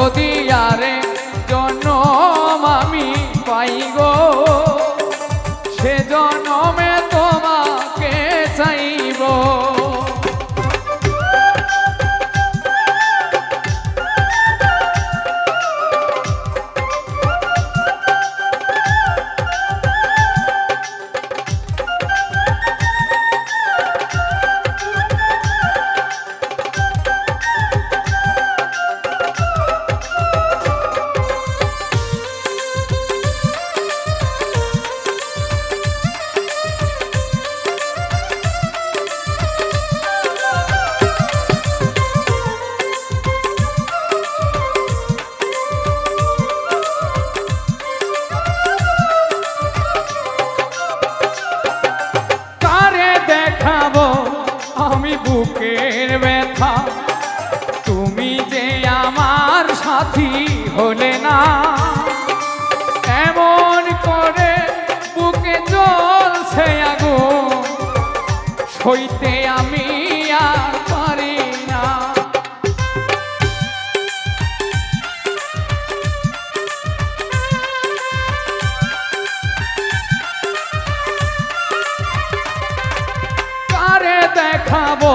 যদি আরেক বুকের ব্যথা। তুমি যে আমার সাথী হলে না। এমন করে বুকে জ্বলছে আগুন সইতে আমি আর পারি না। কারে দেখাবো?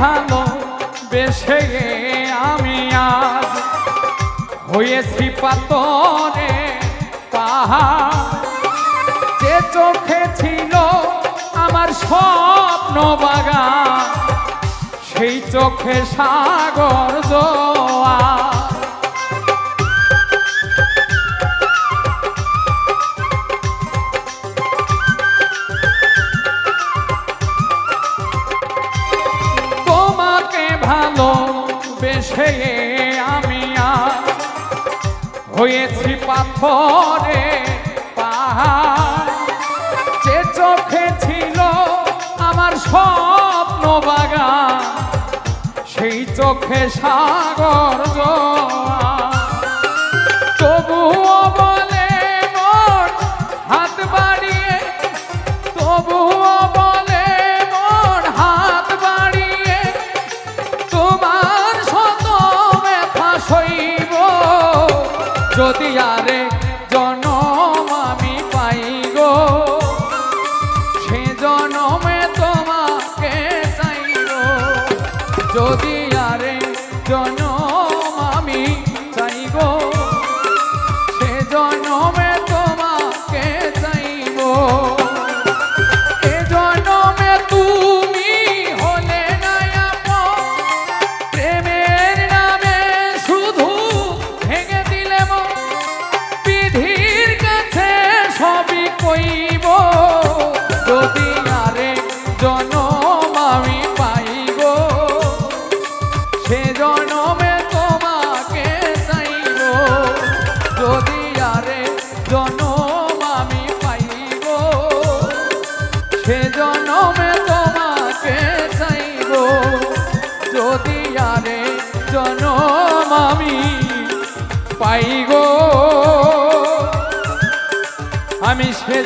ভালো, বেশে আমি আজ হয়েছি পাতনে পাহাড়। যে চোখে ছিল আমার স্বপ্ন বাগান, সেই চোখে সাগর জোয়ার। খেয়ে আমি আর হয়েছি পাথরে পাহাড়। যে চোখে ছিল আমার স্বপ্ন বাগান, সেই চোখে সাগর জোয়া যদি আরে জন আমি সে